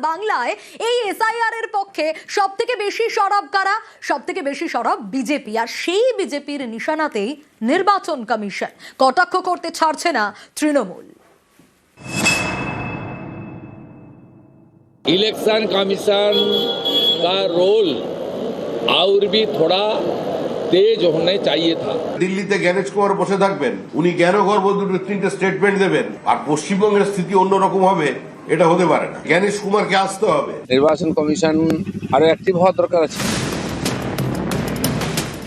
বাংলায় এই এসআইআর এর পক্ষে সব থেকে বেশি সরব কারা সব থেকে বেশি সরব বিজেপি আর সেই বিজেপির নিশানাতেই নির্বাচন কমিশন কটাক্ষ করতে ছাড়ছে না তৃণমূল इलेक्शन कमीशन का रोल और भी थोड़ा तेज होने चाहिए था দিল্লিতে জ্ঞানেশ কুমার বসে থাকবেন উনি জ্ঞান গর্ব দুটো তিনটে স্টেটমেন্ট দেবেন আর পশ্চিমবঙ্গের স্থিতি অন্যরকম হবে এটা হতে পারে না। জ্ঞানেশ কুমারকে আসতে হবে। নির্বাচন কমিশন আরও অ্যাক্টিভ হওয়ার দরকার আছে।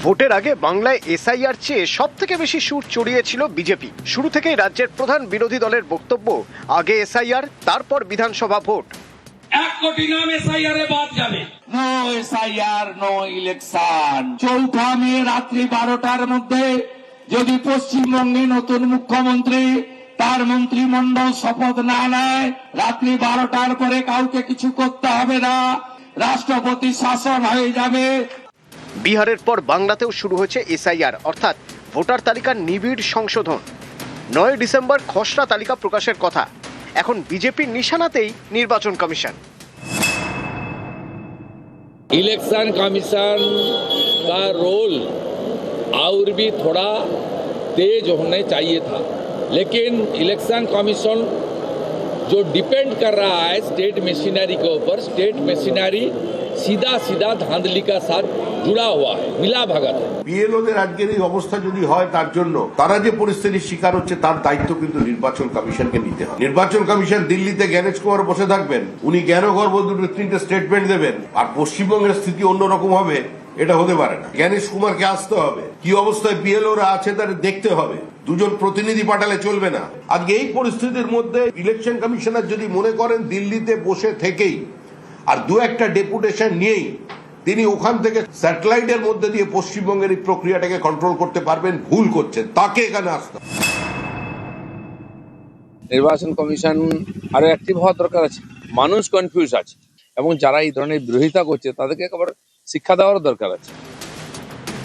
ভোটের আগে বাংলায় এসআইআর চেয়ে সব থেকে বেশি সুর চড়িয়েছিল বিজেপি। শুরু থেকেই রাজ্যের প্রধান বিরোধী দলের বক্তব্য আগে এসআইআর তারপর বিধানসভা ভোট। এক কোটি নাম এসআইআরে বাদ যাবে। No SIR no election. চৌঠা মে রাত্রি বারোটার মধ্যে যদি পশ্চিমবঙ্গে নতুন মুখ্যমন্ত্রী তার মন্ত্রিমণ্ডল শপথ না নেয় রাত্রি বারোটার পরে কাউকে কিছু করতে হবে না রাষ্ট্রপতি শাসন হয়ে যাবে বিহারের পর বাংলাতেও শুরু হয়েছে এসআইআর অর্থাৎ ভোটার তালিকার নিবিড় সংশোধন নয় ডিসেম্বর খসড়া তালিকা প্রকাশের কথা এখন বিজেপির নিশানাতেই নির্বাচন কমিশন इलेक्शन कमीशन का रोल और भी थोड़ा तेज होने चाहिए था लेकिन इलेक्शन कमीशन जो डिपेंड कर रहा है स्टेट मशीनरी के ऊपर स्टेट मशीनरी सीधा सीधा धांधली का साथ जुड़ा हुआ है मिला भगत है বিএলওদের আজকের এই অবস্থা যদি হয় তার জন্য তারা যে পরিস্থিতির শিকার হচ্ছে তার দায়িত্ব কিন্তু নির্বাচন কমিশনকে নিতে হবে নির্বাচন কমিশন দিল্লিতে জ্ঞানেশ কুমার বসে থাকবেন উনি জ্ঞান গর্ব দুটো তিনটে স্টেটমেন্ট দেবেন আর পশ্চিমবঙ্গের স্থিতি অন্যরকম হবে এটা হতে পারে না। জ্ঞানেশ কুমারকে আসতে হবে। কি অবস্থায় বিএলওরা আছে তাদের দেখতে হবে। দুজন প্রতিনিধি পাঠালে চলবে না। আজকে এই পরিস্থিতির মধ্যে ইলেকশন কমিশনার যদি মনে করেন দিল্লিতে বসে থেকেই, আর দু একটা ডেপুটেশন নিয়েই তিনি ওখান থেকে স্যাটেলাইটের মধ্যে দিয়ে পশ্চিমবঙ্গের এই প্রক্রিয়াটাকে কন্ট্রোল করতে পারবেন, ভুল করছেন। তাকে এখানে আসতে। নির্বাচন কমিশন আরও অ্যাক্টিভ হওয়ার দরকার আছে। মানুষ কনফিউজ আছে। এবং যারা এই ধরনের বিরোধিতা করছে, তাদেরকে একবার শিক্ষা দেওয়ারও দরকার আছে।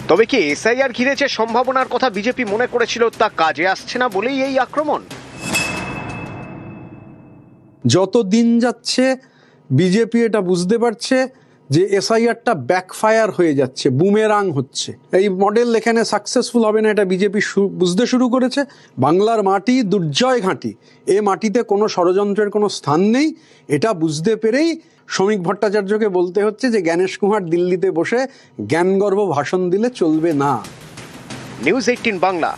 তবে কি এসআইআর ঘিরে যে সম্ভাবনার কথা বিজেপি মনে করেছিল তা কাজে আসছে না বলেই এই আক্রমণ? যত দিন যাচ্ছে বিজেপি এটা বুঝতে পারছে যে এসআইআরটা ব্যাকফায়ার হয়ে যাচ্ছে বুমেরাং হচ্ছে। এই মডেল এখানে সাকসেসফুল হবে না এটা বিজেপি বুঝতে শুরু করেছে। বাংলার মাটি দুর্জয় ঘাঁটি। এ মাটিতে কোনো ষড়যন্ত্রের কোনো স্থান নেই এটা বুঝতে পেরেই শ্রমিক ভট্টাচার্যকে বলতে হচ্ছে যে জ্ঞানেশ কুমার দিল্লিতে বসে জ্ঞানগর্ভ ভাষণ দিলে চলবে না। News eighteen Bangla.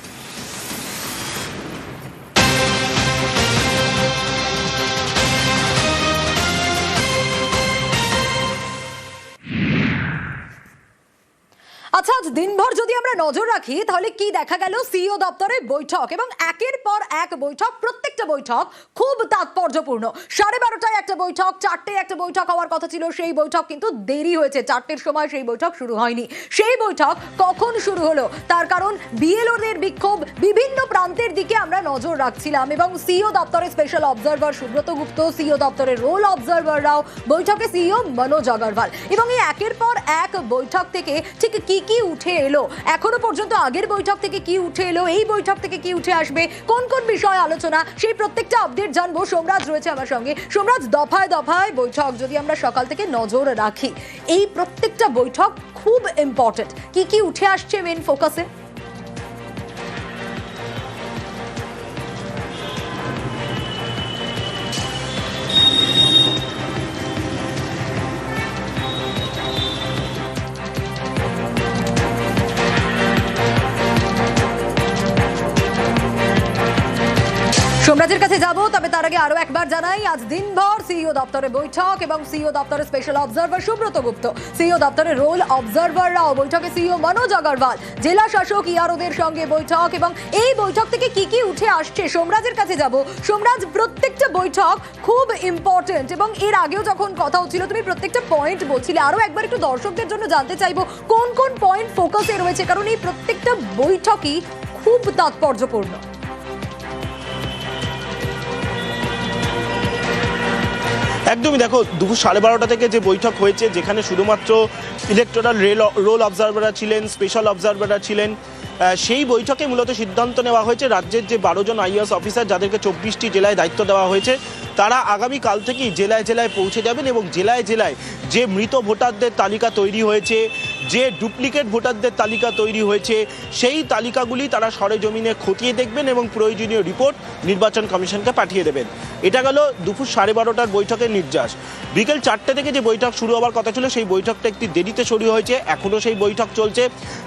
আচ্ছা আজ দিনভর যদি আমরা নজর রাখি, তাহলে কি দেখা গেল? দপ্তরে বৈঠক এবং একের পর এক বৈঠক, প্রত্যেকটা বৈঠক খুব তাৎপর্যপূর্ণ। সাড়ে বারোটায় একটা বৈঠক চারটে একটা বৈঠক হওয়ার কথা ছিল, সেই বৈঠক কিন্তু দেরি হয়েছে। চারটের সময় সেই বৈঠক শুরু হয়নি। সেই বৈঠক কখন শুরু হলো? তার কারণ বিএলওদের বিক্ষোভ বিভিন্ন প্রান্তের দিকে আমরা নজর রাখছিলাম এবং সিইও দপ্তরের special observer Subrata Gupta, CEO দপ্তরের রোল অবজারভাররাও বৈঠকে সিইও মনোজ আগরওয়াল এবং এই একের পর এক বৈঠক থেকে ঠিক কি কি উঠে এলো? এখনও পর্যন্ত আগের বৈঠক থেকে কি উঠে এলো? এই বৈঠক থেকে কি উঠে আসবে? কোন কোন বিষয় আলোচনা? সেই প্রত্যেকটা আপডেট জানব। সোমরাজ রয়েছে আমার সঙ্গে। সোমরাজ, দফায় দফায় বৈঠক যদি আমরা সকাল থেকে নজর রাখি, এই প্রত্যেকটা বৈঠক খুব ইম্পর্টেন্ট কি কি উঠে আসছে মেন ফোকাসে সোমরাজের কাছে যাব, তবে তার আগে আরও একবার জানাই, আজ দিনভর সিইও দপ্তরে বৈঠক এবং সিইও দপ্তরের special observer Subrata Gupta. CEO দপ্তরের রোল অবজারভাররাও বৈঠকে সিইও মনোজ আগরওয়াল জেলা শাসক ইয়ারোদের সঙ্গে বৈঠক এবং এই বৈঠক থেকে কি কি উঠে আসছে, সোমরাজের কাছে যাব। সোমরাজ, প্রত্যেকটা বৈঠক খুব ইম্পর্টেন্ট এবং এর আগেও যখন কথা হচ্ছিল, তুমি প্রত্যেকটা পয়েন্ট বলছিলে। আরও একবার একটু দর্শকদের জন্য জানতে চাইব, কোন কোন পয়েন্ট ফোকাসে রয়েছে? কারণ এই প্রত্যেকটা বৈঠকই খুব তাৎপর্যপূর্ণ। একদমই দেখো, দুপুর সাড়ে বারোটা থেকে যে বৈঠক হয়েছে, যেখানে শুধুমাত্র ইলেকট্রাল রেল রোল অবজারভাররা ছিলেন স্পেশাল অবজারভাররা ছিলেন সেই বৈঠকে মূলত সিদ্ধান্ত নেওয়া হয়েছে রাজ্যের যে বারো জন আইএস অফিসার যাদেরকে চব্বিশটি জেলায় দায়িত্ব দেওয়া হয়েছে, তারা আগামী কাল থেকেই জেলায় জেলায় পৌঁছে যাবেন এবং জেলায় জেলায় যে মৃত ভোটারদের তালিকা তৈরি হয়েছে যে ডুপ্লিকেট ভোটারদের তালিকা তৈরি হয়েছে, সেই তালিকাগুলি তারা সরেজমিনে খতিয়ে দেখবেন এবং প্রয়োজনীয় রিপোর্ট নির্বাচন কমিশনকে পাঠিয়ে দেবেন। এটা গেল দুপুর সাড়ে বারোটার বৈঠকের নির্যাস। বিকেল চারটে থেকে যে বৈঠক শুরু হওয়ার কথা ছিল, সেই বৈঠকটা একটি দেরিতে শুরু হয়েছে, এখনও সেই বৈঠক চলছে।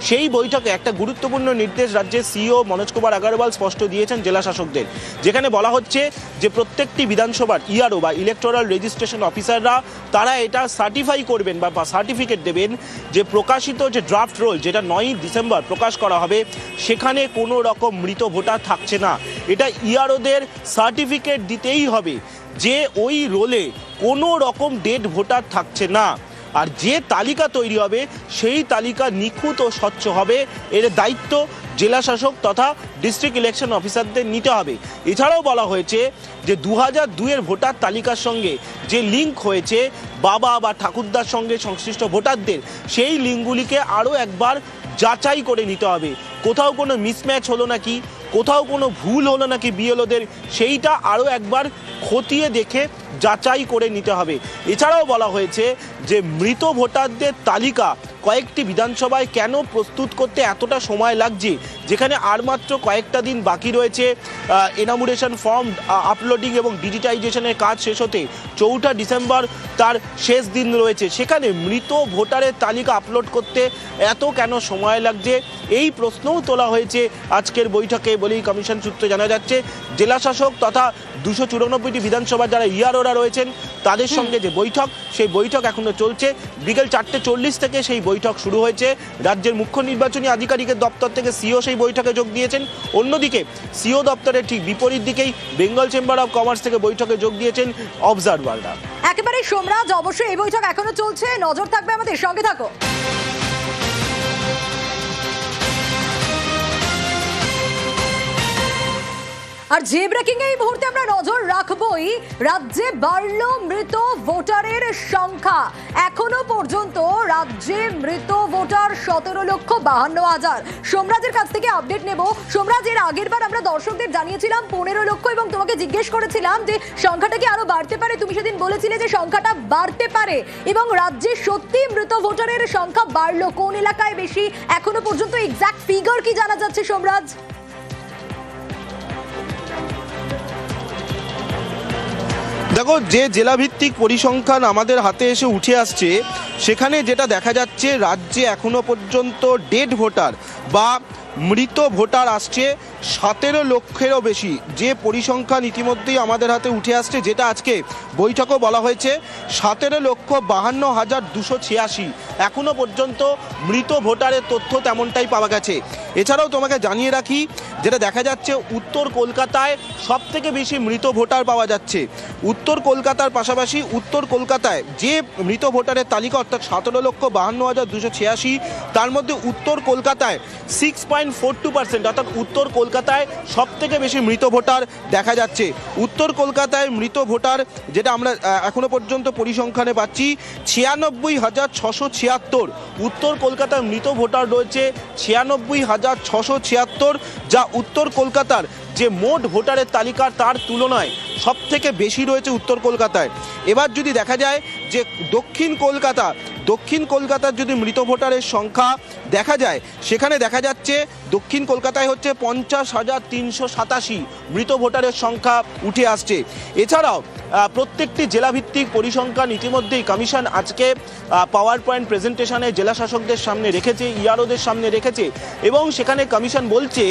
সেই বৈঠকে একটা গুরুত্বপূর্ণ নির্দেশ রাজ্যের সিইও মনোজ কুমার আগরওয়াল স্পষ্ট দিয়েছেন জেলা শাসকদের যেখানে বলা হচ্ছে যে প্রত্যেকটি বিধানসভার ইআরও বা ইলেকটোরাল রেজিস্ট্রেশন অফিসাররা তারা এটা সার্টিফাই করবেন বা সার্টিফিকেট দেবেন যে প্রকাশিত যে ড্রাফট রোল যেটা নয়ই ডিসেম্বর প্রকাশ করা হবে, সেখানে কোনো রকম মৃত ভোটার থাকছে না। এটা ইয়ারোদের সার্টিফিকেট দিতেই হবে যে ওই রোলে কোনো রকম ডেড ভোটার থাকছে না। আর যে তালিকা তৈরি হবে, সেই তালিকা নিখুঁত ও স্বচ্ছ হবে। এর দায়িত্ব জেলা শাসক তথা ডিস্ট্রিক্ট ইলেকশন অফিসারদের নিতে হবে। এছাড়াও বলা হয়েছে যে দু হাজার দুইয়ের ভোটার তালিকার সঙ্গে যে লিঙ্ক হয়েছে, বাবা বা ঠাকুরদার সঙ্গে সংশ্লিষ্ট ভোটারদের, সেই লিঙ্কগুলিকে আরও একবার যাচাই করে নিতে হবে। কোথাও কোনো মিসম্যাচ হলো নাকি? কোথাও কোনো ভুল হলো নাকি বিএলওদের, সেইটা আরও একবার খতিয়ে দেখে যাচাই করে নিতে হবে। এছাড়াও বলা হয়েছে যে মৃত ভোটারদের তালিকা কয়েকটি বিধানসভায় কেন প্রস্তুত করতে এতটা সময় লাগছে? যেখানে আর মাত্র কয়েকটা দিন বাকি রয়েছে এনামুরেশন ফর্ম আপলোডিং এবং ডিজিটাইজেশনের কাজ শেষ হতে চৌঠা ডিসেম্বর তার শেষ দিন রয়েছে। সেখানে মৃত ভোটারের তালিকা আপলোড করতে এত কেন সময় লাগছে? এই প্রশ্নও তোলা হয়েছে আজকের বৈঠকে বলেই কমিশন সূত্রে জানা যাচ্ছে। জেলাশাসক তথা দুশো চুরানব্বইটি বিধানসভার যারা ইয়ারোরা রয়েছেন তাদের সঙ্গে যে বৈঠক সেই বৈঠক এখনও চলছে। বিকেল চারটে চল্লিশ থেকে সেই বৈঠক শুরু হয়েছে। রাজ্যের মুখ্য নির্বাচনী আধিকারিকের দপ্তর থেকে সিও সেই বৈঠকে যোগ দিয়েছেন। অন্যদিকে সিও দপ্তরের ঠিক বিপরীত দিকেই বেঙ্গল চেম্বার অফ কমার্স থেকে বৈঠকে যোগ দিয়েছেন অবজারভাররা। একেবারে সোমরাজ অবশ্যই এই বৈঠক এখনও চলছে। নজর থাকবে আমাদের। সঙ্গে থাকো। আর যে ব্রেকিং এই মুহূর্তে আমরা নজর রাখবই। রাজ্যে বাড়ল মৃত ভোটারের সংখ্যা। এখনও পর্যন্ত রাজ্যে মৃত ভোটার সতেরো লক্ষ বাহান্ন হাজার। সোমরাজের কাছ থেকে আপডেট নেব। সোমরাজ এর আগের বার আমরা দর্শকদের জানিয়েছিলাম পনেরো লক্ষ এবং তোমাকে জিজ্ঞেস করেছিলাম যে সংখ্যাটা কি আরও বাড়তে পারে? তুমি সেদিন বলেছিলে যে সংখ্যাটা বাড়তে পারে। এবং রাজ্যে সত্যি মৃত ভোটারের সংখ্যা বাড়লো। কোন এলাকায় বেশি? এখনও পর্যন্ত এক্সাক্ট ফিগার কি জানা যাচ্ছে, সোমরাজ? দেখো, যে জেলাভিত্তিক পরিসংখ্যান আমাদের হাতে এসে উঠে আসছে, সেখানে যেটা দেখা যাচ্ছে, রাজ্যে এখনও পর্যন্ত ডেড ভোটার বা মৃত ভোটার আসছে। সতেরো লক্ষেরও বেশি যে পরিসংখ্যান ইতিমধ্যেই আমাদের হাতে উঠে আসছে, যেটা আজকে বৈঠকও বলা হয়েছে, সতেরো লক্ষ বাহান্ন হাজার দুশো ছিয়াশি। এখনও পর্যন্ত মৃত ভোটারের তথ্য তেমনটাই পাওয়া গেছে। এছাড়াও তোমাকে জানিয়ে রাখি, যেটা দেখা যাচ্ছে উত্তর কলকাতায় সব থেকে বেশি মৃত ভোটার পাওয়া যাচ্ছে। উত্তর কলকাতার পাশাপাশি উত্তর কলকাতায় যে মৃত ভোটারের তালিকা, অর্থাৎ সতেরো লক্ষ বাহান্ন হাজার দুশো ছিয়াশি, তার মধ্যে উত্তর কলকাতায় six point four two percent অর্থাৎ উত্তর কলকাতায় সব থেকে বেশি মৃত ভোটার দেখা যাচ্ছে। উত্তর কলকাতায় মৃত ভোটার যেটা আমরা এখনও পর্যন্ত পরিসংখ্যানে পাচ্ছি, ছিয়ানব্বই হাজার ছশো ছিয়াত্তর। উত্তর কলকাতায় মৃত ভোটার রয়েছে ছিয়ানব্বই হাজার ছশো ছিয়াত্তর, যা উত্তর কলকাতার যে মোট ভোটারের তালিকার তার তুলনায় সব থেকে বেশি রয়েছে উত্তর কলকাতায়। এবার যদি দেখা যায় যে দক্ষিণ কলকাতা দক্ষিণ কলকাতার যদি মৃত ভোটারের সংখ্যা দেখা যায়, সেখানে দেখা যাচ্ছে দক্ষিণ কলকাতায় হচ্ছে পঞ্চাশ হাজার তিনশো সাতাশি মৃত ভোটারের সংখ্যা উঠে আসছে। এছাড়াও প্রত্যেকটি জেলাভিত্তিক পরিসংখ্যান ইতিমধ্যেই কমিশন আজকে পাওয়ার পয়েন্ট প্রেজেন্টেশনে জেলা শাসকদের সামনে রেখেছে ইয়ারোদের সামনে রেখেছে এবং সেখানে কমিশন বলছে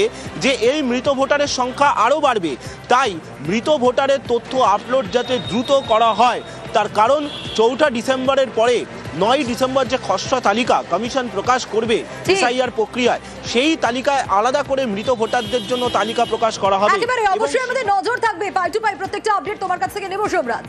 যে এই মৃত ভোটারের সংখ্যা আরও বাড়বে। তাই মৃত ভোটারের তথ্য আপলোড যাতে দ্রুত করা হয়, তার কারণ চৌঠা ডিসেম্বরের পরে নয় ডিসেম্বর যে খসড়া তালিকা কমিশন প্রকাশ করবে। এসআইআর প্রক্রিয়ায় সেই তালিকায় আলাদা করে মৃত ভোটারদের জন্য তালিকা প্রকাশ করা হবে। একেবারে অবশ্যই আমাদের নজর থাকবে। পাই টু পাই প্রত্যেকটা আপডেট তোমার কাছ থেকে নেব সোমরাজ।